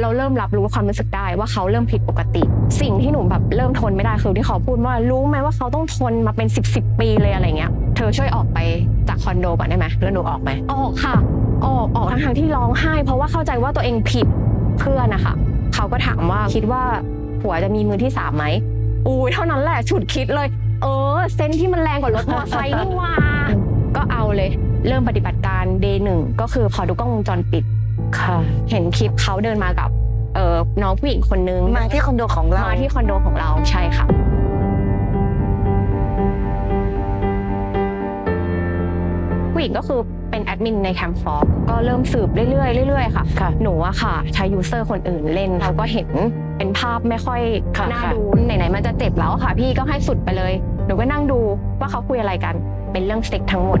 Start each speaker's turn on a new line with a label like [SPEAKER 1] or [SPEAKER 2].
[SPEAKER 1] เราเริ่มรับรู้ความรู้สึกได้ว่าเขาเริ่มผิดปกติ สิ่งที่หนูแบบเริ่มทนไม่ได้คือที่เขาพูดว่ารู้ไหมว่าเขาต้องทนมาเป็น 10บสปีเลยอะไรเงี้ย เธอช่วยออกไปจากคอนโดก่อนได้ไหม
[SPEAKER 2] แล้วหนูออกไหม
[SPEAKER 1] ออกค่ะ ออกออกทั้งทางๆที่ร้องไห้ เพราะว่าเข้าใจว่าตัวเองผิดเพื่อนนะคะเขาก็ถามว่าคิดว่าผัวจะมีมือที่สามไหมอุ้ยเท่านั้นแหละฉุดคิดเลย เออ เซนที่มันแรงกว่ารถมอเตอร์ไซค์นี่ว่าก็เอาเลย เริ่มปฏิบัติการเดย์หนึ่งก็คือพอดูกล้องวงจรปิด
[SPEAKER 2] ค่ะ
[SPEAKER 1] เห็นคลิปเขาเดินมากับเออน้องผู้หญิงคนนึง
[SPEAKER 2] มาที่คอนโดของเรา
[SPEAKER 1] มาที่คอนโดของเราใช่ค่ะ ผู้หญิงก็คือเป็นแอดมินในแคมป์ฟอร์ก็เริ่มสืบเรื่อยๆเรื่อยๆค่ะ
[SPEAKER 2] ค่ะ
[SPEAKER 1] หนูอะค่ะ ใช้ยูเซอร์คนอื่นเล่นเราก็เห็นเป็นภาพไม่ค่อย
[SPEAKER 2] ค่ะ
[SPEAKER 1] น่า
[SPEAKER 2] ค่ะ
[SPEAKER 1] ดูไหนๆมันจะเจ็บแล้วอะค่ะ พี่ก็ให้สุดไปเลย หนูก็นั่งดูว่าเขาคุยอะไรกัน เป็นเรื่องเซ็กทั้งหมด